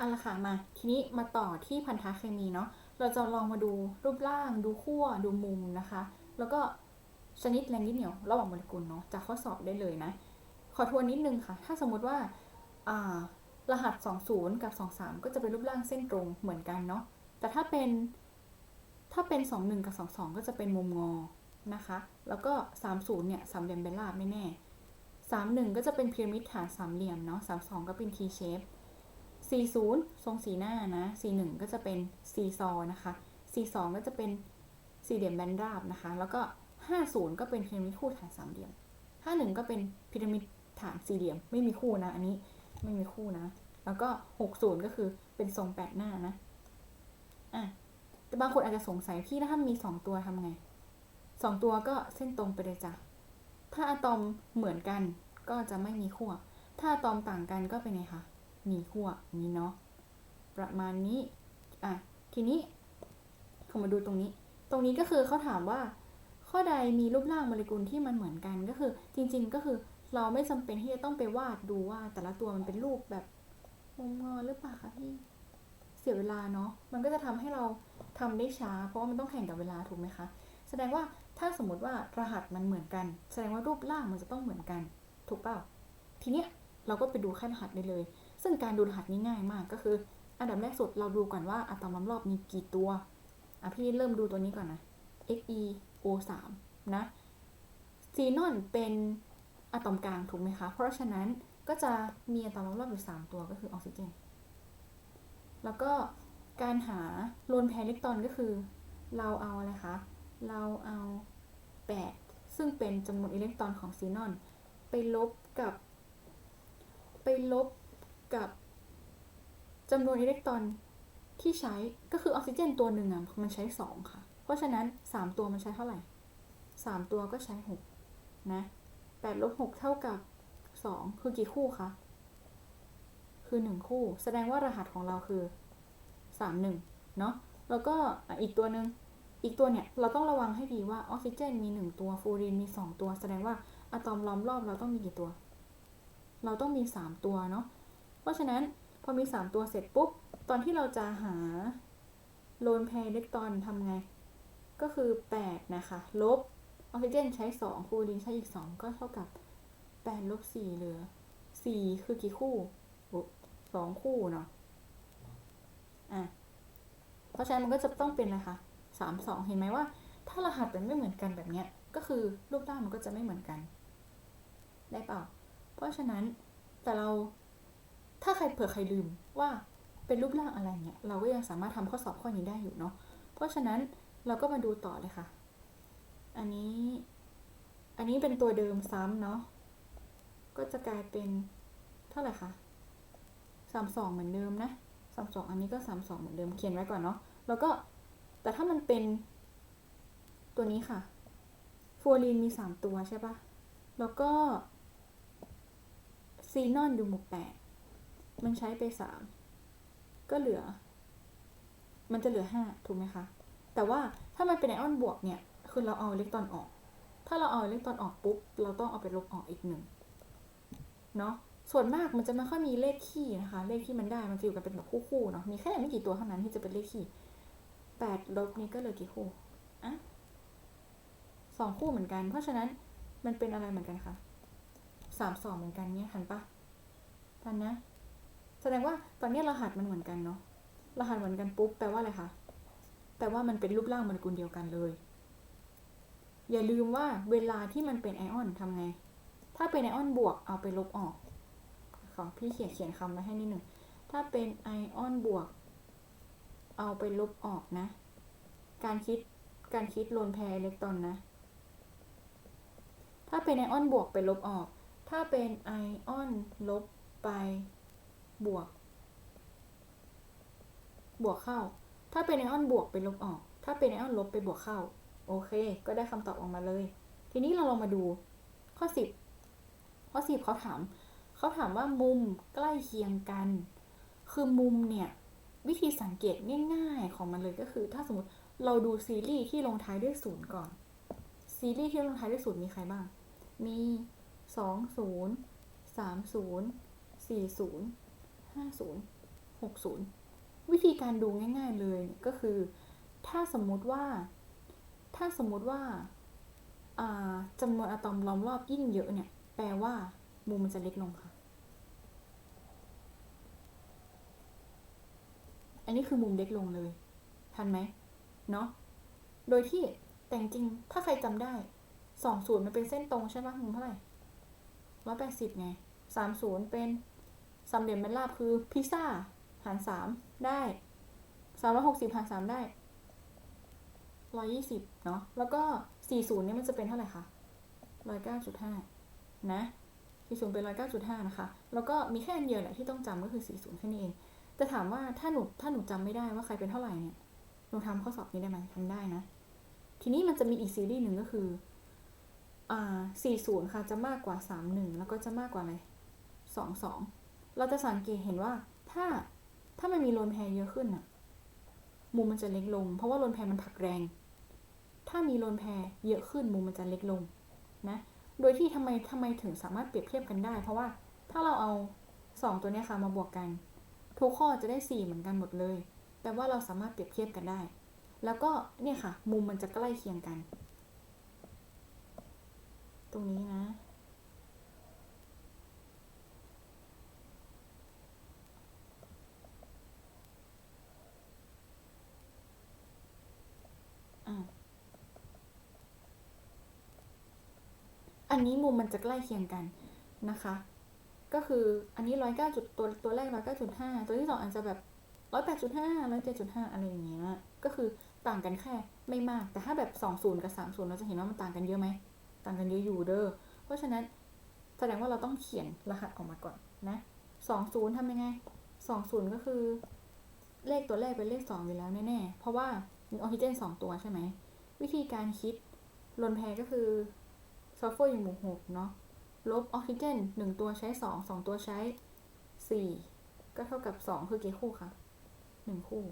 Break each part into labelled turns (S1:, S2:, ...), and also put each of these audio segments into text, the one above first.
S1: เอาละค่ะมาทีนี้มาต่อที่พันธะเคมีเนาะเราจะลองมาดูรูปร่าง ดูขั้วดูมุมนะคะ แล้วก็ชนิดแรงยึดเหนี่ยวระหว่างโมเลกุลเนาะจากข้อสอบได้เลยนะ ขอทวนนิดนึงค่ะ ถ้าสมมุติว่าอ่ารหัส 20 กับ 23 ก็จะเป็นรูปร่างเส้นตรงเหมือนกันเนาะแต่ถ้าเป็นถ้าเป็น 21 กับ 22 ก็จะเป็นมุมงอนะคะ แล้วก็ 30 เนี่ยสามเหลี่ยมเป็นราไม่แน่ 31 ก็จะเป็นพีระมิดฐานสามเหลี่ยมเนาะ32 ก็เป็น T shape 40 ทรงสีหน้านะ 41 ก็จะเป็นซีซอนะคะ 42 ก็จะเป็นสี่เหลี่ยมแบนราบนะคะ แล้วก็ 50 ก็เป็นพีระมิดคู่ฐานสามเหลี่ยม 51 ก็เป็นพีระมิดฐานสี่เหลี่ยม ไม่มีคู่นะ อันนี้ไม่มีคู่นะ แล้วก็ 60 ก็คือเป็นทรงแปดหน้านะ อะ แต่บางคนอาจจะสงสัยพี่ถ้ามีสองตัวทำไงสองตัวก็เส้นตรงไปเลยจ้ะ ถ้าอะตอมเหมือนกันก็จะไม่มีขั้วถ้าอะตอมต่างกันก็เป็นไงคะ มีขั้วนี้เนาะประมาณนี้อะทีนี้เขามาดูตรงนี้ ตรงนี้ก็คือเขาถามว่า ข้อใดมีรูปร่างโมเลกุลที่มันเหมือนกันก็คือ จริง ๆ ก็คือเราไม่จำเป็นที่จะต้องไปวาดดูว่า แต่ละตัวมันเป็นรูปแบบมุมงอหรือเปล่าคะพี่เสียเวลาเนาะมันก็จะทำให้เราทำได้ช้า เพราะว่ามันต้องแข่งกับเวลาถูกไหมคะแสดงว่าถ้าสมมติว่ารหัสมันเหมือนกัน แสดงว่ารูปร่างมันจะต้องเหมือนกัน ถูกเปล่าทีเนี้ยเราก็ไปดูขั้นรหัสได้เลย ซึ่งการดูรหัสนี้ง่ายมากก็คือ อันดับแรกสุดเราดูก่อนว่าอะตอมล้อมรอบมีกี่ตัว อะพี่เริ่มดูตัวนี้ก่อนนะ Xe O 3 นะซีนอนเป็นอะตอมกลางถูกไหมคะ เพราะฉะนั้นก็จะมีอะตอมล้อมรอบอยู่ 3 ตัวก็คือออกซิเจน แล้วก็การหาโลนแพรอิเล็กตรอนก็คือ เราเอาอะไรคะ เราเอา 8 ซึ่งเป็นจำนวนอิเล็กตรอนของซีนอน ไปลบกับ ไปลบ กับจำนวนอิเล็กตรอนที่ใช้ก็คือออกซิเจนตัวหนึ่งอะมันใช้2ค่ะ เพราะฉะนั้น3ตัวมันใช้เท่าไหร่3ตัวก็ใช้6นะ8ลบ6เท่ากับ2คือกี่คู่คะคือ1คู่ แสดงว่ารหัสของเราคือ3 1เนาะแล้วก็อีกตัวหนึ่งอีกตัวเนี่ย เราต้องระวังให้ดีว่าออกซิเจนมี1ตัวฟูรีนมี2ตัว แสดงว่าอะตอมล้อมรอบเราต้องมีกี่ตัว เราต้องมี3ตัวเนาะ ราะฉะนั้นพอมี 3 ตัวเสร็จปุ๊บ ตอนที่เราจะหาโลนแพรอิเล็กตรอนทำไง ก็คือ 8 นะคะ ลบออกซิเจนใช้2ฟูรีนใช้อีก 2 ก็เท่ากับ 8 ลบ 4 เหลือ 4 คือกี่คู่สองคู่เนาะอะเพราะฉะนั้นมันก็จะต้องเป็นอะคะสามสองเห็นไหมว่า ถ้ารหัสมันไม่เหมือนกันแบบเนี้ย ก็คือรูปร่างมันก็จะไม่เหมือนกัน ได้เปล่า เพราะฉะนั้นแต่เรา ถ้าใครเผื่อใครลืมว่าเป็นรูปร่างอะไรเนี่ย เราก็ยังสามารถทำข้อสอบข้อนี้ได้อยู่เนาะ เพราะฉะนั้นเราก็มาดูต่อเลยค่ะ อันนี้ อันนี้เป็นตัวเดิมซ้ำเนาะ ก็จะกลายเป็นเท่าไหร่คะสามสองเหมือนเดิมนะสามสองอันนี้ก็สามสองเหมือนเดิมเขียนไว้ก่อนเนาะ แล้วก็แต่ถ้ามันเป็นตัวนี้ค่ะฟูรีนมีสามตัวใช่ปะแล้วก็ซีนอนอยู่หมู่แปด มันใช้ไปสามก็เหลือ มันจะเหลือห้าถูกไหมคะ แต่ว่าถ้ามันเป็นไอออนบวกเนี่ย คือเราเอาอิเล็กตรอนออก ถ้าเราเอาอิเล็กตรอนออกปุ๊บ เราต้องเอาไปลบออกอีกหนึ่งเนาะ ส่วนมากมันจะไม่ค่อยมีเลขคี่นะคะ เลขที่มันได้มันจะอยู่กันเป็นแบบคู่ๆเนาะ มีแค่ไม่กี่ตัวเท่านั้นที่จะเป็นเลขคี่แปดลบนี้ก็เหลือกี่คู่อะสองคู่เหมือนกัน เพราะฉะนั้นมันเป็นอะไรเหมือนกันคะสามสองเหมือนกันเนี่ยทันปะทันนะ แสดงว่าตอนนี้รหัสมันเหมือนกันเนาะรหัสเหมือนกันปุ๊บแปลว่าอะไรคะแปลว่ามันเป็นรูปร่างโมเลกุลเดียวกันเลย อย่าลืมว่าเวลาที่มันเป็นไอออนทำไง ถ้าเป็นไอออนบวกเอาไปลบออกขอพี่เขียนเขียนคำไว้ให้นิดหนึ่งถ้าเป็นไอออนบวก เอาไปลบออกนะ การคิดการคิดโลนแพรอิเล็กตรอนนะ ถ้าเป็นไอออนบวกไปลบออก ถ้าเป็นไอออนลบไป บวก บวกเข้า ถ้าเป็นไอออนบวกไปลบออก ถ้าเป็นไอออนลบไปบวกเข้า โอเค ก็ได้คำตอบออกมาเลย ทีนี้เราลองมาดูข้อสิบข้อสิบเขาถาม เขาถามว่ามุมใกล้เคียงกัน คือมุมเนี่ย วิธีสังเกตง่าย ๆ ของมันเลยก็คือ ถ้าสมมติเราดูซีรีส์ที่ลงท้ายด้วยศูนย์ก่อน ซีรีส์ที่ลงท้ายด้วยศูนย์มีใครบ้าง มีสองศูนย์ สามศูนย์สี่ศูนย์ห้าศูนย์60 วิธีการดูง่ายๆเลยก็คือ ถ้าสมมุติว่า ถ้าสมมุติว่าาจำนวนอะตอมล้อมรอบยิ่งเยอะเนี่ย แปลว่ามุมมันจะเล็กลงค่ะ อันนี้คือมุมเล็กลงเลย ทันไหมเนาะ โดยที่แต่จริง ถ้าใครจำได้สองศูนย์มันเป็นเส้นตรงใช่ปะมุมเท่าไหร่ร้อยแปดสิบไงสามศูนย์เป็น สามเหลี่ยมเป็นราบคือพิซซ่าหารสามได้สามร้อยหกสิบหารสามได้ร้อยยี่สิบเนาะแล้วก็สี่ศูนย์นี่มันจะเป็นเท่าไหร่คะร้อยเก้าจุดห้านะสี่ศูนย์เป็นร้อยเก้าจุดห้านะคะ แล้วก็มีแค่อันเดียวแหละที่ต้องจำก็คือสี่ศูนย์แค่นี้เองแต่ถามว่าถ้าหนูถ้าหนูจำไม่ได้ว่าใครเป็นเท่าไหร่เนี่ยหนูทำข้อสอบนี้ได้ไหมทำได้นะ ทีนี้มันจะมีอีกซีรีส์หนึ่งก็คืออ่า40ค่ะจะมากกว่า31แล้วก็จะมากกว่าอะไร22 เราจะสังเกตเห็นว่าถ้าถ้ามันมีลนแพรเยอะขึ้นอะมุมมันจะเล็กลง เพราะว่าลนแพรมันผลักแรง ถ้ามีลนแพรเยอะขึ้นมุมมันจะเล็กลงนะ โดยที่ทำไมทำไมถึงสามารถเปรียบเทียบกันได้ เพราะว่าถ้าเราเอา 2 ตัวนี้ค่ะมาบวกกัน ทุกข้อจะได้ 4 เหมือนกันหมดเลยแปลว่าเราสามารถเปรียบเทียบกันได้ แล้วก็เนี่ยค่ะ มุมมันจะใกล้เคียงกัน ตรงนี้นะ อันนี้มุมมันจะใกล้เคียงกันนะคะ ก็คืออันนี้ร้อยเก้าจุดตัวตัวแรกร้อยเก้าจุดห้าตัวที่สองอาจจะแบบร้อยแปดจุดห้าร้อยเจ็ดจุดห้าอะไรอย่างเงี้ย ก็คือต่างกันแค่ไม่มาก แต่ถ้าแบบสองศูนย์กับสามศูนย์เราจะเห็นว่ามันต่างกันเยอะไหม ต่างกันเยอะอยู่เด้อ เพราะฉะนั้นแสดงว่าเราต้องเขียนรหัสออกมาก่อนนะสองศูนย์ทำยังไงสองศูนย์ก็คือ เลขตัวแรกเป็นเลขสองอยู่แล้วแน่ๆ เพราะว่ามีออกซิเจนสองตัวใช่ไหม วิธีการคิดลนแพก็คือ ซัลเฟอร์อยู่หมู่หกเนาะลบออกซิเจนหนึ่งตัวใช้สองสองตัวใช้สี่ก็เท่ากับสองคือกี่คู่คะหนึ่งคู่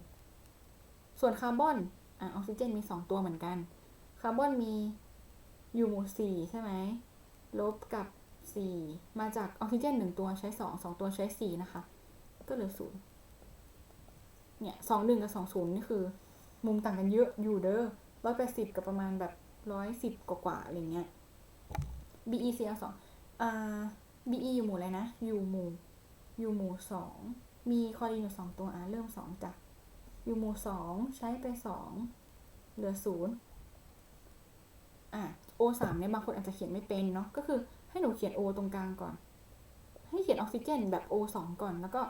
S1: ส่วนคาร์บอนอะออกซิเจนมีสองตัวเหมือนกัน คาร์บอนมีอยู่หมู่สี่ใช่ไหมลบกับสี่มาจากออกซิเจนหนึ่งตัวใช้สองสองตัวใช้สี่นะคะ ก็เหลือศูนย์เนี่ยสองหนึ่งกับสองศูนย์นี่คือ มุมต่างกันเยอะอยู่เด้อร้อยแปดสิบกับประมาณแบบร้อยสิบกว่าๆอะไรเงี้ย BECl สองอ่า BE อยู่หมู่อะไรนะ อยู่หมู่ อยู่หมู่สอง มีคอรีนอยู่สองตัวอะเริ่มสองจ้ะอยู่หมู่สองใช้ไปสอง เหลือศูนย์อะ O สามเนี่ยบางคนอาจจะเขียนไม่เป็นเนาะ ก็คือให้หนูเขียน O ตรงกลางก่อน ให้เขียนออกซิเจนแบบ O สองก่อน แล้วก็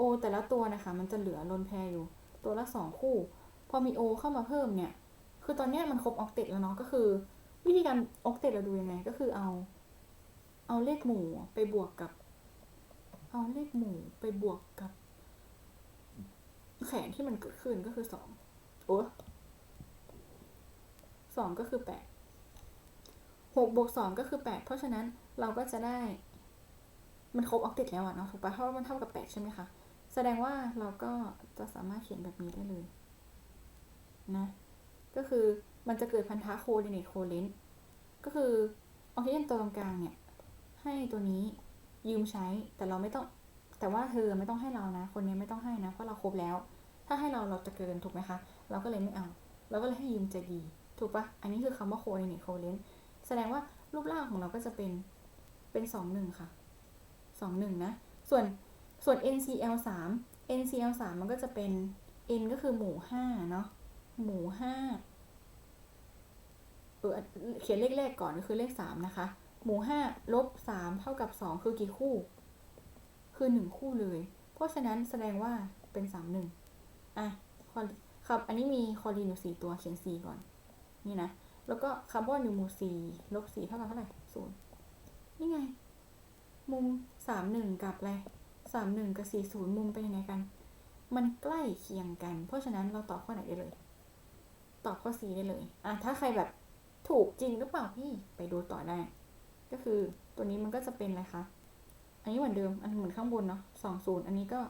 S1: O แต่ละตัวนะคะ มันจะเหลือลนแพรอยู่ ตัวละสองคู่ พอมี O เข้ามาเพิ่มเนี่ย คือตอนนี้มันครบออกเต็ดแล้วเนาะ ก็คือ วิธีการออกเต็ดเราดูยังไง ก็คือเอา เอาเลขหมู่ไปบวกกับ เอาเลขหมู่ไปบวกกับ แขนที่มันเกิดขึ้นก็คือสองโอ้สองก็คือแปดหกบวกสองก็คือแปดเพราะฉะนั้นเราก็จะได้ มันครบออกเต็ดแล้วอะเนาะถูกปะเพราะว่ามันเท่ากับแปดใช่ไหมคะแสดงว่าเราก็จะสามารถเขียนแบบนี้ได้เลย นะ ก็คือมันจะเกิดพันธะโคเดเนตโคเลนก็คือออกซิเจนตัวตรงกลางเนี่ย ให้ตัวนี้ยืมใช้ แต่เราไม่ต้อง แต่ว่าเธอไม่ต้องให้เรานะ คนนี้ไม่ต้องให้นะ เพราะเราครบแล้ว ถ้าให้เราเราจะเกินถูกไหมคะ เราก็เลยไม่เอา เราก็เลยให้ยืมจะดีถูกปะอันนี้คือคำว่าโคเดเนตโคเลนแสดงว่ารูปร่างของเราก็จะเป็นเป็นสองหนึ่งค่ะสองหนึ่งนะ ส่วนส่วน NCl สาม NCl สามมันก็จะเป็น N ก็คือหมู่ห้าเนาะ หมูห้าเออเขียนเลขแรกก่อนก็คือเลขสามนะคะ หมูห้าลบสามเท่ากับสองคือกี่คู่ คือหนึ่งคู่เลย เพราะฉะนั้นแสดงว่าเป็นสามหนึ่งอะคอครับอันนี้มีคอลีนอยู่สี่ตัวเขียนสี่ก่อน นี่นะ แล้วก็คาร์บอนอยู่หมู่สี่ลบสี่เท่ากับเท่าไหร่ศูนย์นี่ไง มุมสามหนึ่งกับอะไรสามหนึ่งกับสี่ศูนย์มุมเป็นยังไงกัน มันใกล้เคียงกัน เพราะฉะนั้นเราตอบข้อไหนได้เลย ตอบข้อ C ได้เลยอะถ้าใครแบบถูกจริงหรือเปล่าพี่ไปดูต่อได้ ก็คือตัวนี้มันก็จะเป็นอะไรคะ อันนี้เหมือนเดิม อันเหมือนข้างบนเนาะสองศูนย์อันนี้ก็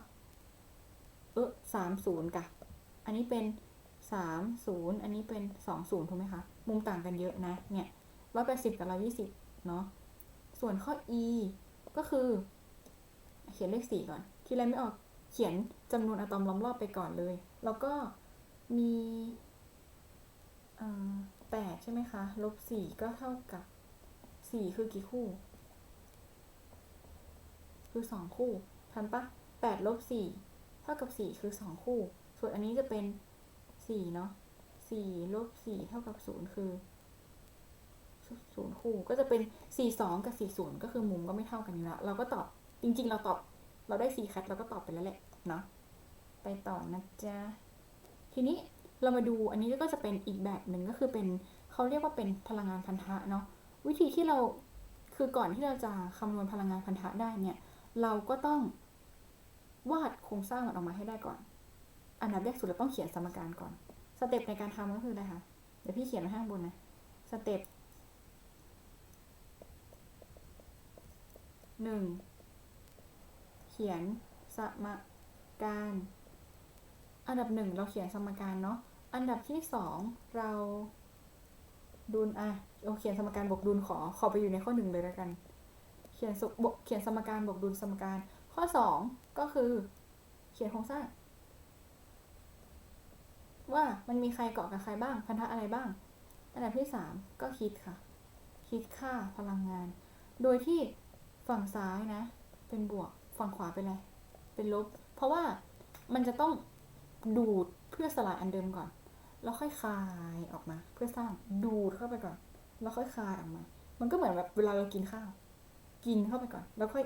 S1: เออสามศูนย์กับ อันนี้เป็นสามศูนย์อันนี้เป็นสองศูนย์ถูกไหมคะ มุมต่างกันเยอะนะ เนี่ยร้อยแปดสิบกับร้อยี่สิบเนาะ ส่วนข้อ E ก็คือ เขียนเลขสี่ก่อนที่ไรไม่ออก เขียนจำนวนอะตอมล้อมรอบไปก่อนเลย แล้วก็มี แปดใช่ไหมคะ ลบสี่ก็เท่ากับสี่คือกี่คู่ คือสองคู่ทันปะแปดลบสี่เท่ากับสี่คือสองคู่ ส่วนอันนี้จะเป็นสี่เนาะสี่ลบสี่เท่ากับศูนย์คือศูนย์คู่ ก็จะเป็นสี่สองกับสี่ศูนย์ก็คือมุมก็ไม่เท่ากันอยู่ล้วเราก็ตอบจริง ๆ เราตอบเราได้สี่แคทเราก็ตอบไปแล้วแหละเนาะไปต่อนะจ๊ะทีนี้ เรามาดูอันนี้ก็จะเป็นอีกแบบหนึ่งก็คือเป็นเขาเรียกว่าเป็นพลังงานพันธะเนาะวิธีที่เราคือก่อนที่เราจะคำนวณพลังงานพันธะได้เนี่ย เราก็ต้องวาดโครงสร้างมันออกมาให้ได้ก่อน อันดับแรกสุดเราต้องเขียนสมการก่อน สเต็ปในการทำก็คืออะไรคะเดี๋ยวพี่เขียนไว้ข้างบนนะสเต็ปหนึ่งเขียนสมการ อันดับหนึ่งเราเขียนสมการเนาะ อันดับที่สองเราดุลอะเราเขียนสมการบวกดุลขอขอไปอยู่ในข้อหนึ่งเลยแล้วกัน เขียนสบเขียนสมการบวกดุลสมการ ข้อสองก็คือ เขียนโครงสร้าง ว่ามันมีใครเกาะกับใครบ้าง พันธะอะไรบ้าง อันดับที่สามก็คิดค่ะ คิดค่าพลังงาน โดยที่ฝั่งซ้ายนะ เป็นบวกฝั่งขวาเป็นอะไร เป็นลบ เพราะว่ามันจะต้องดูดเพื่อสลายอันเดิมก่อน แล้วค่อยคายออกมา เพื่อสร้างดูดเข้าไปก่อน แล้วค่อยคายออกมา มันก็เหมือนแบบเวลาเรากินข้าว กินเข้าไปก่อน แล้วค่อย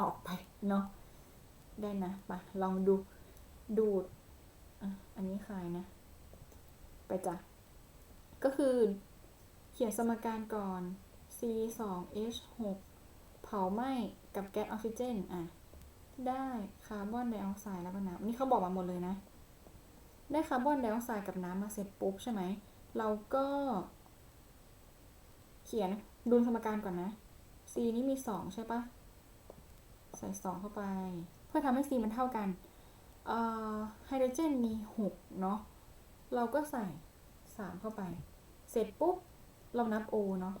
S1: ออกไปเนาะได้นะไปลองดูดูดอะอันนี้คายนะ ไปจ้ะก็คือ เขียนสมการก่อน C 2 H 6เผาไหม้กับแก๊สออกซิเจนอะได้คาร์บอนไดออกไซด์แล้วก็น้ำนี่เขาบอกมาหมดเลยนะ ได้คาร์บอนไดออกไซด์กับน้ำมาเสร็จปุ๊บใช่ไหม เราก็ เขียนดูสมการก่อนนะ C นี้มีสองใช่ปะใส่สองเข้าไป เพื่อทำให้ C มันเท่ากันไฮโดรเจนมีหกเนาะเราก็ใส่สามเข้าไป เสร็จปุ๊บ เรานับ O เนาะ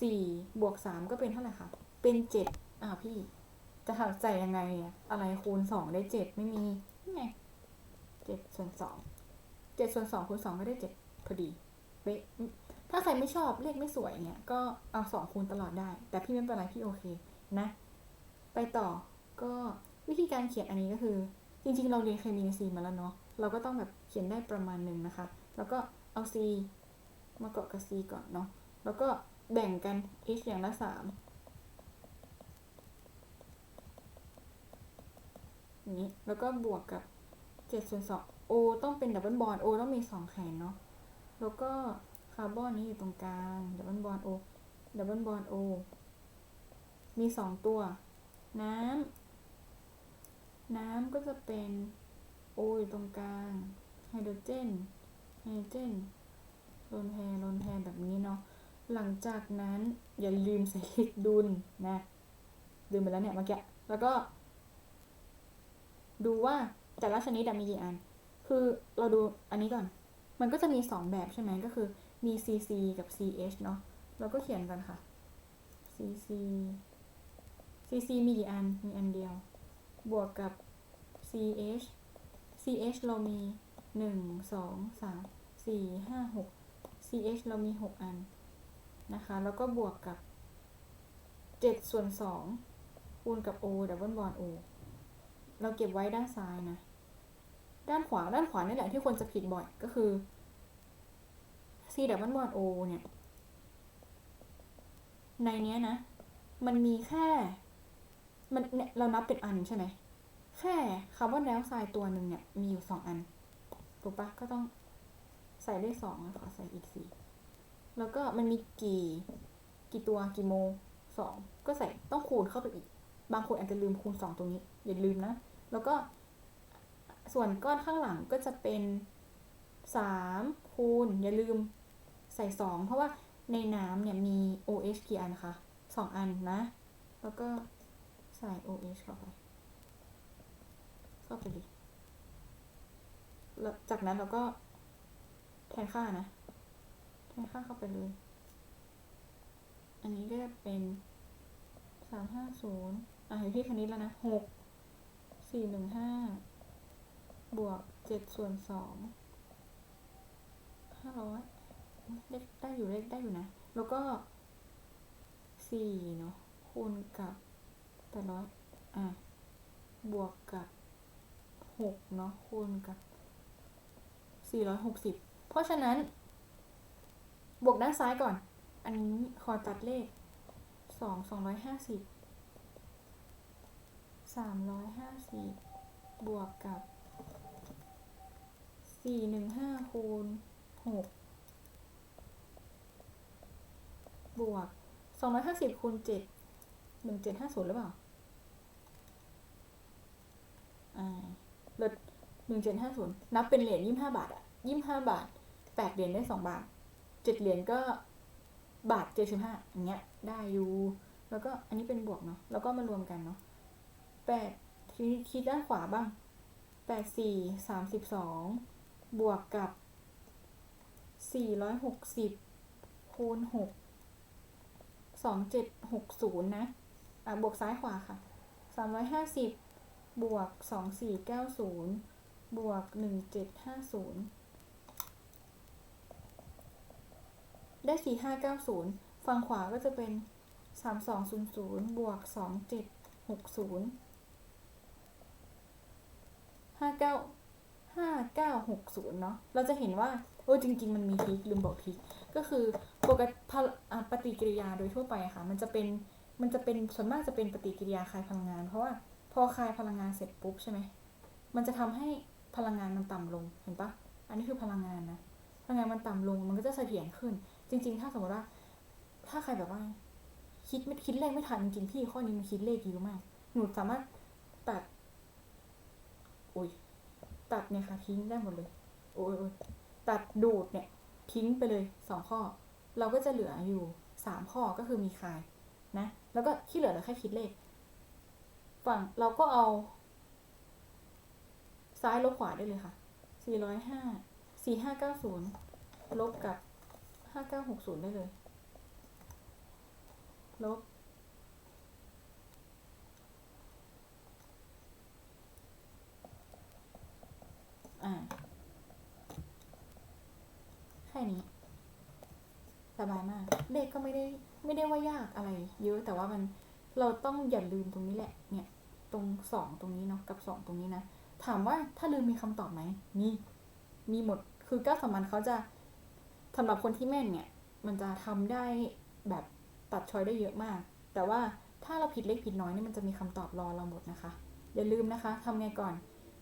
S1: สี่บวกสามก็เป็นเท่าไหร่คะ เป็นเจ็ดอ้าวพี่ จะหาใส่ยังไง อะอะไรคูณสองได้เจ็ดไม่มีนี่ไง เจ็ดส่วนสองเจ็ดส่วนสองคูณสองก็ได้เจ็ดพอดีเป๊ะถ้าใครไม่ชอบเลขไม่สวยเนี่ยก็เอาสองคูณตลอดได้ แต่พี่ไม่เป็นไรพี่โอเคนะ ไปต่อก็วิธีการเขียนอันนี้ก็คือ จริงๆ เราเรียนเคมีใน C มาแล้วเนาะเราก็ต้องแบบเขียนได้ประมาณหนึ่งนะคะ แล้วก็เอา C มาเกาะกับ C ก่อนเนาะแล้วก็แบ่งกัน H อย่างละสามนี้แล้วก็บวกกับ เจ็ดส่วนสอง O ต้องเป็นดับเบิลบอล O ต้องมีสองแขนเนาะแล้วก็คาร์บอนนี้อยู่ตรงกลางดับเบิลบอล O ดับเบิลบอล O มีสองตัว น้ำน้ำก็จะเป็น O ออยู่ตรงกลางไฮโดรเจนไฮโดรเจนโลนแพรโลนแพรแบบนี้เนาะหลังจากนั้นอย่าลืมใส่เลขดุลนะลืมไปแล้วเนี่ยเมื่อกี้แล้วก็ ดูว่า แต่ละชนิดมีกี่อัน คือเราดูอันนี้ก่อน มันก็จะมีสองแบบใช่ไหมก็คือมี CC กับ CH เนาะเราก็เขียนกันค่ะ CC CC มีกี่อัน มีอันเดียว บวกกับ CH CH เรามีหนึ่งสองสามสี่ห้าหก CH เรามีหกอันนะคะ แล้วก็บวกกับเจ็ดส่วนสองคูณกับ O ดับเบิลบอล O เราเก็บไว้ด้านซ้ายนะ ด้านขวาด้านขวานี่แหละที่คนจะผิดบ่อยก็คือ C ดับเบิลบอล O เนี่ย ในเนี้ยนะ มันมีแค่ มันเนี่ยเรานับเป็นอันใช่ไหมแค่คาร์บอนไดออกไซด์ตัวหนึ่งเนี่ยมีอยู่สองอันถูกปะก็ต้องใส่ได้สองขอใส่อีกสี่แล้วก็มันมีกี่กี่ตัวกี่โมสองก็ใส่ต้องคูณเข้าไปอีก บางคนอาจจะลืมคูณสองตรงนี้ อย่าลืมนะ แล้วก็ ส่วนก้อนข้างหลังก็จะเป็นสามคูณอย่าลืมใส่สองเพราะว่าในน้ำเนี่ยมี OH กี่อันคะสองอันนะ แล้วก็ใส่ OH เข้าไปเข้าไปดิแล้วจากนั้นเราก็แทนค่านะ แทนค่าเข้าไปเลย อันนี้ก็จะเป็นสามห้าศูนย์อะอยู่ที่คณิตแล้วนะหกสี่หนึ่งห้า บวกเจ็ดส่วนสองห้าร้อยได้ได้อยู่ได้ได้อยู่นะ แล้วก็สี่เนาะคูณกับแปดร้อยอะ บวกกับหกเนาะคูณกับสี่ร้อยหกสิบเพราะฉะนั้น บวกด้านซ้ายก่อน อันนี้ขอตัดเลขสองสองร้อยห้าสิบสามร้อยห้าสิบบวกกับ สี่หนึ่งห้าคูณหกบวกสองร้อยห้าสิบคูณเจ็ดหนึ่งเจ็ดห้าศูนย์หรือเปล่าอ่าลดหนึ่งเจ็ดห้าศูนย์นับเป็นเหรียญยี่ห้าบาทอะยี่ห้าบาทแปดเหรียญได้สองบาทเจ็ดเหรียญก็บาทเจ็ดสิบห้าอย่างเงี้ยได้อยู่ แล้วก็อันนี้เป็นบวกเนาะแล้วก็มารวมกันเนาะแปดทีนี้คิดด้านขวาบ้างแปดสี่สามสิบสอง บวกกับสี่ร้อยหกสิบคูณหกสองเจ็ดหกศูนย์นะ อะ บวกซ้ายขวาค่ะสามร้อยห้าสิบบวกสองสี่เก้าศูนย์บวกหนึ่งเจ็ดห้าศูนย์ได้สี่ห้าเก้าศูนย์ฝั่งขวาก็จะเป็นสามสองศูนย์ศูนย์บวกสองเจ็ด ห้าเก้าหกศูนย์เนาะเราจะเห็นว่าโอ้จริง ๆ มันมีทิกลืมบอกทิกก็คือปกติปฏิกิริยาโดยทั่วไปค่ะ มันจะเป็นมันจะเป็นส่วนมากจะเป็นปฏิกิริยาคายพลังงาน เพราะว่าพอคายพลังงานเสร็จปุ๊บใช่ไหมมันจะทำให้พลังงานมันต่ำลงเห็นปะอันนี้คือพลังงานนะพลังงานมันต่ำลงมันก็จะเสถียรขึ้น จริง ๆ ถ้าสมมติว่า ถ้าใครแบบว่า คิดไม่คิดเลขไม่ทันจริงๆพี่ข้อนี้มันคิดเลขเยอะมาก หนูสามารถตัดอุ้ย ตัดเนี่ยค่ะทิ้งได้หมดเลย โอ้ยตัดดูดเนี่ยทิ้งไปเลยสองข้อ เราก็จะเหลืออยู่สามข้อก็คือมีคายนะ แล้วก็ที่เหลือเราแค่คิดเลข ฝั่งเราก็เอา ซ้ายลบขวาได้เลยค่ะสี่ร้อยห้าสี่ห้าเก้าศูนย์ลบกับห้าเก้าหกศูนย์ได้เลย ลบ อ่าแค่นี้สบายมาก เลขก็ไม่ได้ ไม่ได้ว่ายากอะไร เยอะแต่ว่ามันเราต้องอย่าลืมตรงนี้แหละ เนี่ย ตรงสองตรงนี้เนาะกับสองตรงนี้นะถามว่าถ้าลืมมีคำตอบไหมมีมีหมดคือก้าวสมัญเขาจะสำหรับคนที่แม่นเนี่ย มันจะทำได้แบบตัดชอยได้เยอะมาก แต่ว่าถ้าเราผิดเล็กผิดน้อยนี่มันจะมีคำตอบรอเราหมดนะคะ อย่าลืมนะคะทำไงก่อน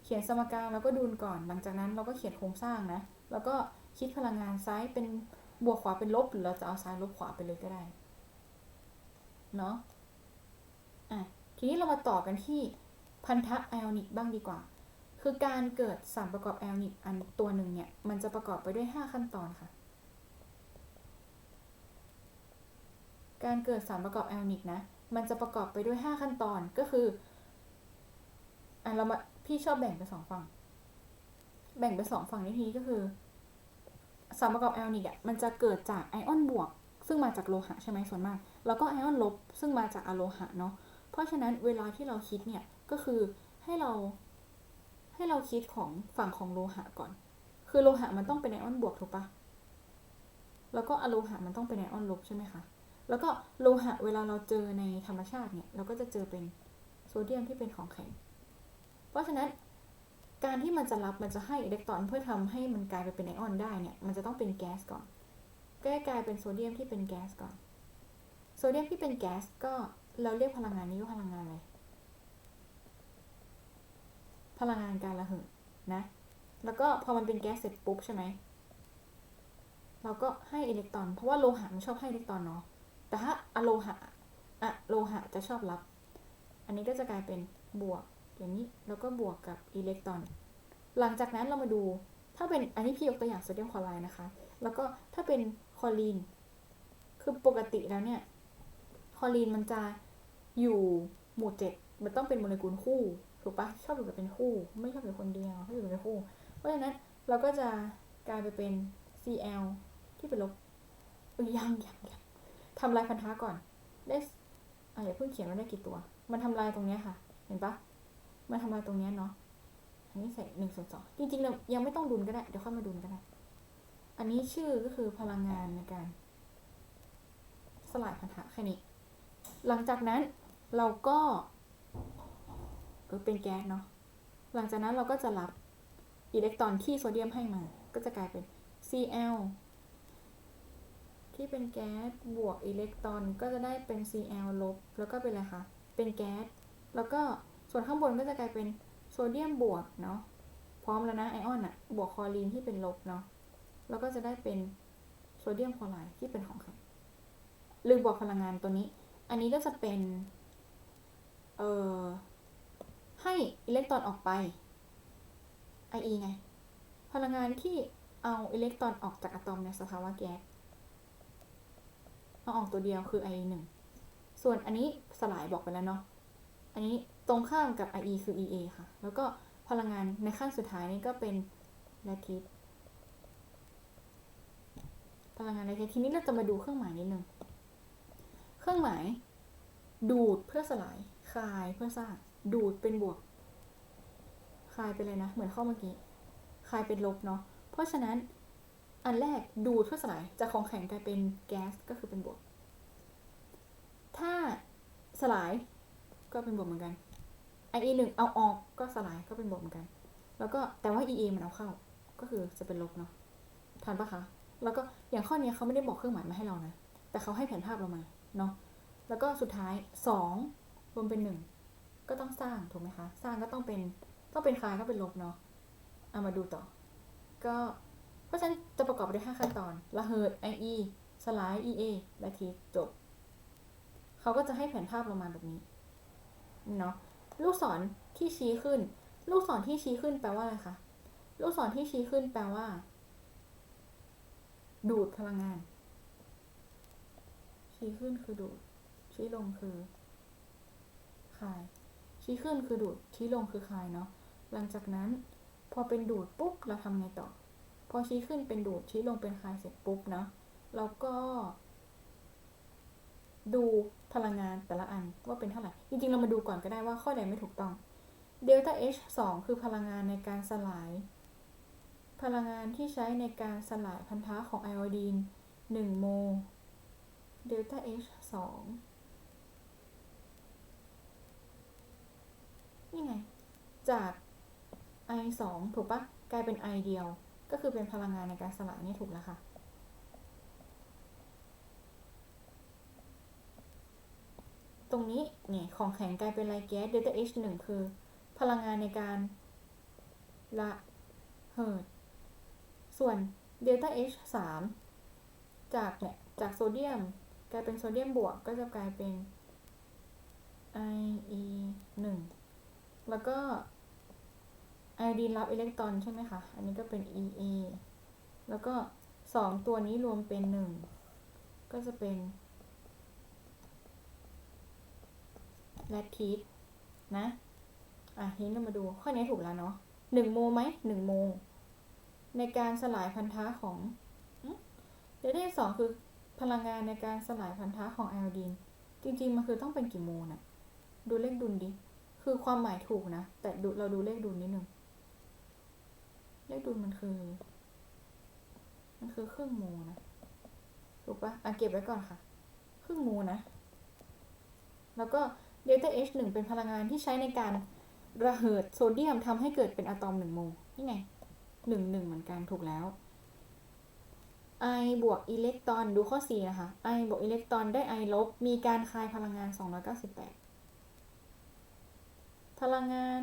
S1: ขียนสมการแล้วก็ดูนก่อน หลังจากนั้นเราก็เขียนโครงสร้างนะ แล้วก็คิดพลังงานซ้ายเป็นบวกขวาเป็นลบ หรือเราจะเอาซ้ายลบขวาไปเลยก็ได้ เนาะอะ ทีนี้เรามาต่อกันที่พันธะไอออนิกบ้างดีกว่า คือการเกิดสารประกอบไอออนิกอันตัวหนึ่งเนี่ย มันจะประกอบไปด้วย 5 ขั้นตอนค่ะ การเกิดสารประกอบไอออนิกนะ มันจะประกอบไปด้วย 5 ขั้นตอน ก็คืออะเรามา พี่ชอบแบ่งเป็นสองฝั่ง แบ่งเป็นสองฝั่งในที่นี้ก็คือสารประกอบไอออนิกอะมันจะเกิดจากไอออนบวก ซึ่งมาจากโลหะใช่ไหมส่วนมาก แล้วก็ไอออนลบ ซึ่งมาจากอะโลหะเนาะเพราะฉะนั้นเวลาที่เราคิดเนี่ยก็คือให้เรา ให้เราคิดของฝั่งของโลหะก่อน คือโลหะมันต้องเป็นไอออนบวกถูกปะแล้วก็อะโลหะมันต้องเป็นไอออนลบใช่ไหมคะแล้วก็โลหะเวลาเราเจอในธรรมชาติเนี่ยเราก็จะเจอเป็นโซเดียมที่เป็นของแข็ง เพราะฉะนั้นการที่มันจะรับมันจะให้อิเล็กตรอนเพื่อทำให้มันกลายไปเป็นไอออนได้เนี่ยมันจะต้องเป็นแก๊สก่อนก็กลายเป็นโซเดียมที่เป็นแก๊สก่อน โซเดียมที่เป็นแก๊สก็เราเรียกพลังงานนี้ว่าพลังงานอะไร พลังงานการระเหยนะ แล้วก็พอมันเป็นแก๊สเสร็จปุ๊บใช่ไหม เราก็ให้อิเล็กตรอน เพราะว่าโลหะมันชอบให้อิเล็กตรอนเนาะ แต่ถ้าอะโลหะอะโลหะจะชอบรับ อันนี้ก็จะกลายเป็นบวก อย่างนี้แล้วก็บวกกับอิเล็กตรอน หลังจากนั้นเรามาดูถ้าเป็นอันนี้พี่ยกตัวอย่างโซเดียมคลอไรด์นะคะ แล้วก็ถ้าเป็นคลอรีน คือปกติแล้วเนี่ยคลอรีนมันจะอยู่หมู่เจ็ดมันต้องเป็นโมเลกุลคู่ถูกปะชอบอยู่แบบเป็นคู่ ไม่ชอบอยู่คนเดียวชอบอยู่เป็นคู่ เพราะฉะนั้นเราก็จะกลายไปเป็น Cl ที่เป็นลบเอ้ยยังยังยังทำลายพันธะก่อนได้อะอย่าเพิ่งเขียนว่าได้กี่ตัว มันทำลายตรงเนี้ยค่ะ เห็นปะ มาทำลาตรงนี้เนาะ อันนี้ใส่หนึ่งส่วนสองจริงๆเรายังไม่ต้องดุลก็ได้ เดี๋ยวค่อยมาดุลก็ได้ อันนี้ชื่อก็คือพลังงานในการ สลายพันธะแค่นี้ หลังจากนั้นเราก็เออเป็นแก๊สเนาะ หลังจากนั้นเราก็จะรับอิเล็กตรอนที่โซเดียมให้มา ก็จะกลายเป็น Cl ที่เป็นแก๊สบวกอิเล็กตรอนก็จะได้เป็น Cl ลบ แล้วก็เป็นอะไรคะ เป็นแก๊ส แล้วก็ ส่วนข้างบนก็จะกลายเป็นโซเดียมบวกเนาะ พร้อมแล้วนะไอออนอะบวกคลอรีนที่เป็นลบเนาะ แล้วก็จะได้เป็นโซเดียมคลอไรด์ที่เป็นของแข็งลืมบอกพลังงานตัวนี้ อันนี้ก็จะเป็น เอ่อ ให้อิเล็กตรอนออกไป IE ไง พลังงานที่เอาอิเล็กตรอนออกจากอะตอมในสภาวะแก๊สเอาออกตัวเดียวคือ IE หนึ่งส่วนอันนี้สลายบอกไปแล้วเนาะ อันนี้ ตรงข้ามกับ IE คือ EA ค่ะ แล้วก็พลังงานในขั้นสุดท้ายนี่ก็เป็นแลทิสพลังงานแลทิสทีนี้เราจะมาดูเครื่องหมายนิดนึง เครื่องหมาย ดูดเพื่อสลาย คลายเพื่อสร้าง ดูดเป็นบวก คลายเป็นเลยนะ เหมือนข้อเมื่อกี้ คลายเป็นลบเนาะ เพราะฉะนั้นอันแรกดูดเพื่อสลายจากของแข็งกลายเป็นแก๊สก็คือเป็นบวก ถ้าสลายก็เป็นบวกเหมือนกัน IE หนึ่งเอาออกก็สลายก็เป็นบวกเหมือนกัน แล้วก็แต่ว่า EA มันเอาเข้า ก็คือจะเป็นลบเนาะทันปะคะ แล้วก็อย่างข้อนี้เขาไม่ได้บอกเครื่องหมายมาให้เรานะ แต่เขาให้แผนภาพเรามาเนาะ แล้วก็สุดท้ายสองรวมเป็นหนึ่งก็ต้องสร้างถูกไหมคะ สร้างก็ต้องเป็นต้องเป็นคลายก็เป็นลบเนาะ เอามาดูต่อ ก็เพราะฉะนั้นจะประกอบไปด้วยห้าขั้นตอนระเหิด IE สลาย EA และทีจบ เขาก็จะให้แผนภาพเรามาแบบนี้เนาะ ลูกศรที่ชี้ขึ้น ลูกศรที่ชี้ขึ้นแปลว่าอะไรคะ ลูกศรที่ชี้ขึ้นแปลว่า ดูดพลังงาน ชี้ขึ้นคือดูด ชี้ลงคือคาย ชี้ขึ้นคือดูด ชี้ลงคือคายเนาะ หลังจากนั้น พอเป็นดูดปุ๊บเราทำไงต่อ พอชี้ขึ้นเป็นดูด ชี้ลงเป็นคายเสร็จปุ๊บเนาะ เราก็ ดู พลังงานแต่ละอันว่าเป็นเท่าไหร่ จริงๆ เรามาดูก่อนก็ได้ว่าข้อใดไม่ถูกต้องเดลต้า H 2คือพลังงานในการสลาย พลังงานที่ใช้ในการสลายพันธะของไอโอดีน 1 โมเดลต้า H 2นี่ไง จาก I 2ถูกปะกลายเป็น I เดียว ก็คือเป็นพลังงานในการสลายนี่ถูกแล้วค่ะ ตรงนี้เนี่ยของแข็งกลายเป็นไลแก๊สเดลต้า H หนึ่งคือ พลังงานในการละเหิด ส่วนเดลต้า H สามจากเนี่ยจากโซเดียม กลายเป็นโซเดียมบวกก็จะกลายเป็น IE หนึ่งแล้วก็ไอดีนรับอิเล็กตรอนใช่ไหมคะ อันนี้ก็เป็น EA แล้วก็สองตัวนี้รวมเป็นหนึ่งก็จะเป็น แลคทีสนะ อะทีนี้เรามาดูข้อนี้ถูกแล้วเนาะหนึ่งโมไหมหนึ่งโม ในการสลายพันธะของเดลต้าสองคือพลังงานในการสลายพันธะของไอโอดีน จริง ๆ มันคือต้องเป็นกี่โมนะดูเลขดุลดิ คือความหมายถูกนะ แต่ดูเราดูเลขดุลนิดนึง เลขดุลมันคือ มันคือครึ่งโมนะ ถูกปะอะเก็บไว้ก่อนค่ะ ครึ่งโมนะ แล้วก็ เดลต้า H 1 เป็นพลังงานที่ใช้ในการระเหิดโซเดียมทำให้เกิดเป็นอะตอม1โมลนี่ไง1 1เหมือนกันถูกแล้ว I บวกอิเล็กตรอนดูข้อ 4 นะคะ I บวกอิเล็กตรอนได้ I ลบ มีการคายพลังงาน 298 พลังงาน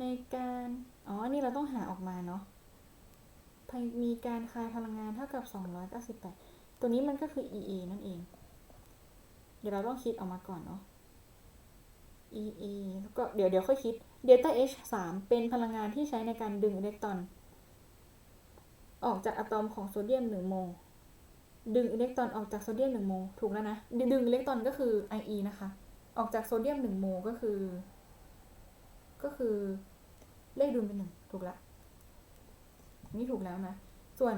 S1: ในการ อ๋อ นี่เราต้องหาออกมาเนาะ มีการคายพลังงานเท่ากับ 298 ตัวนี้มันก็คือ EA นั่นเอง เดี๋ยวเราต้องคิดออกมาก่อนเนาะ EA แล้วก็เดี๋ยวเดี๋ยวค่อยคิด delta H 3เป็นพลังงานที่ใช้ในการดึงอิเล็กตรอน ออกจากอะตอมของโซเดียม1โมลดึงอิเล็กตรอนออกจากโซเดียม1โมลถูกแล้วนะ ดึงอิเล็กตรอนก็คือ IE นะคะ ออกจากโซเดียม1โมลก็คือ ก็คือเลขดุลเป็นหนึ่งถูกละนี่ถูกแล้วนะ ส่วน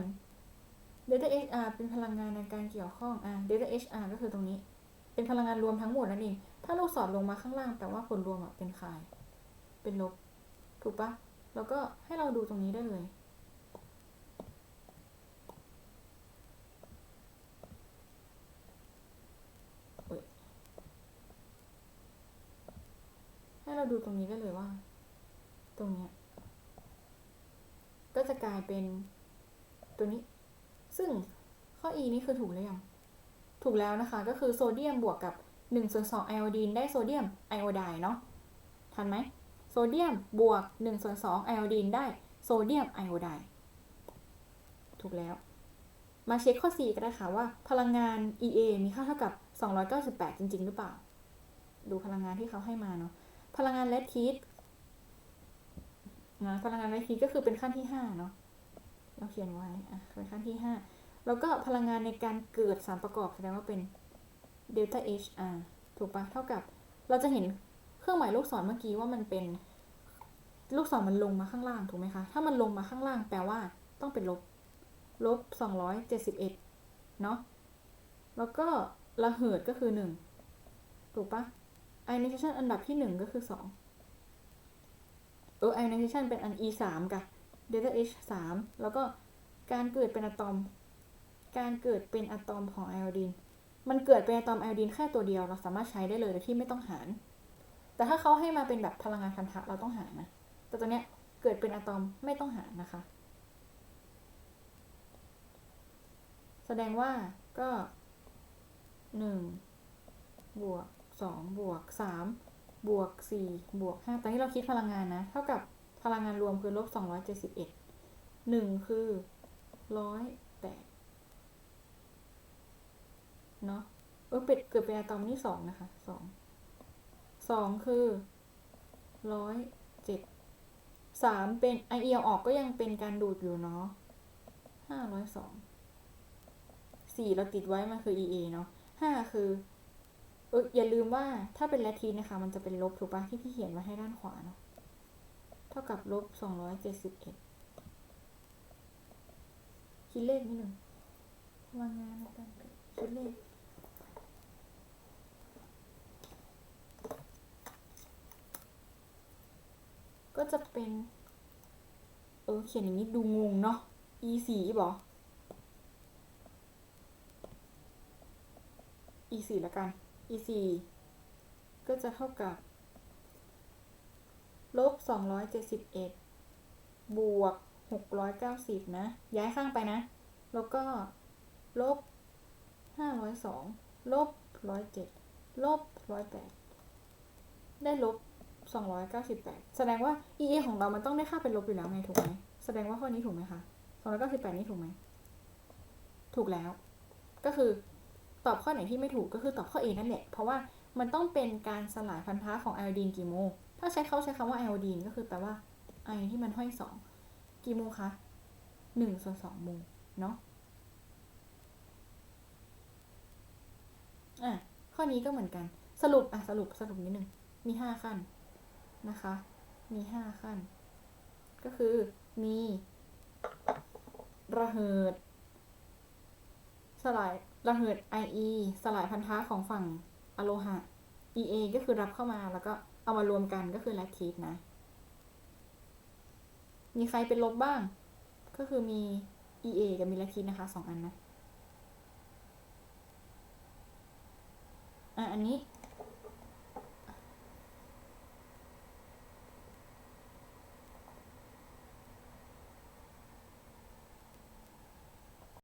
S1: delta HR เป็นพลังงานในการเกี่ยวข้องอะ delta HR ก็คือตรงนี้ เป็นพลังงานรวมทั้งหมดนั่นเอง ถ้าลูกศรลงมาข้างล่างแปลว่าผลรวมอะเป็นคาย เป็นลบ ถูกปะแล้วก็ให้เราดูตรงนี้ได้เลยเอ้ยให้เราดูตรงนี้ได้เลยว่า ตรงเนี้ยก็จะกลายเป็นตัวนี้ ซึ่งข้อ e นี่คือถูกหรือยัง ถูกแล้วนะคะก็คือโซเดียมบวกกับ1ส่วน2ไอโอดีนได้โซเดียมไอโอไดน์เนาะทันไหมโซเดียมบวก1ส่วน2ไอโอดีนได้โซเดียมไอโอไดน์ถูกแล้ว มาเช็คข้อ 4ก็ได้ค่ะว่า พลังงาน EA มีค่าเท่ากับ 298 จริง ๆ หรือเปล่า ดูพลังงานที่เขาให้มาเนาะพลังงานเลดทีสนะพลังงานเลดทีสก็คือเป็นขั้นที่5เนาะเราเขียนไว้อะเป็นขั้นที่ 5 แล้วก็พลังงานในการเกิดสารประกอบแสดงว่าเป็นเดลต้า H อ่าถูกปะเท่ากับ เราจะเห็นเครื่องหมายลูกศรเมื่อกี้ว่ามันเป็น ลูกศรมันลงมาข้างล่างถูกไหมคะ ถ้ามันลงมาข้างล่างแปลว่าต้องเป็นลบ ลบ 271 เนาะ แล้วก็ระเหิดก็คือ 1 ถูกปะ ionization อันดับที่ 1 ก็คือ 2 เออ ionization เป็นอัน e 3กับ delta h 3แล้วก็การเกิดเป็นอะตอม การเกิดเป็นอะตอมของไอโอดีน มันเกิดเป็นอะตอมไอโอดีนแค่ตัวเดียวเราสามารถใช้ได้เลยโดยที่ไม่ต้องหาร แต่ถ้าเขาให้มาเป็นแบบพลังงานพันธะเราต้องหารนะ แต่ตัวเนี้ยเกิดเป็นอะตอมไม่ต้องหารนะคะ แสดงว่าก็หนึ่งบวกสองบวกสามบวกสี่บวกห้าตอนนี้เราคิดพลังงานนะ เท่ากับพลังงานรวมคือลบสองร้อยเจ็ดสิบเอ็ดหนึ่งคือร้อยแปด เนาะเออเป็ดเกิดเป็นอะตอมนี่สองนะคะสองสองคือร้อยเจ็ดสามเป็นไอเอียวออกก็ยังเป็นการดูดอยู่เนาะห้าร้อยสองสี่เราติดไว้มันคือ EA เนาะห้าคือเอออย่าลืมว่าถ้าเป็นแลทีนะคะ มันจะเป็นลบถูกปะที่พี่เขียนไว้ให้ด้านขวาเนาะเท่ากับลบสองร้อยเจ็ดสิบเอ็ดคิดเลขนิดหนึ่งพลังงานในการเกิดคิดเลข ก็จะเป็น เออเขียนอย่างนี้ดูงงเนาะ e สี่บอ e สี่ละกัน e สี่ก็จะเท่ากับ ลบสองร้อยเจ็ดสิบเอ็ดบวกหกร้อยเก้าสิบนะ ย้ายข้างไปนะ แล้วก็ ลบห้าร้อยสองลบร้อยเจ็ดลบร้อยแปดได้ลบ สองร้อยเก้าสิบแปดแสดงว่า e a ของเรามันต้องได้ค่าเป็นลบอยู่แล้วไงถูกไหมแสดงว่าข้อนี้ถูกไหมคะสองร้อยเก้าสิบแปดนี่ถูกไหม ถูกแล้ว ก็คือตอบข้อไหนที่ไม่ถูกก็คือตอบข้อ A นั่นแหละ เพราะว่ามันต้องเป็นการสลายพันธะของไอโอดีนกี่โมงถ้าใช้เขาใช้คำว่าไอโอดีนก็คือแปลว่าไอที่มันห้อยสองกี่โมงคะหนึ่งส่วนสองโมงเนาะอะข้อนี้ก็เหมือนกันสรุปอะสรุปสรุปนิดนึงมีห้าขั้น นะคะ มีห้าขั้น ก็คือมีระเหิด สลายระเหิด IE สลายพันธะของฝั่งอะโลหะ EA ก็คือรับเข้ามาแล้วก็เอามารวมกันก็คือแลคทีสนะ มีใครเป็นลบบ้าง ก็คือมี EA กับมีแลคทีสนะคะสองอันนะอะอันนี้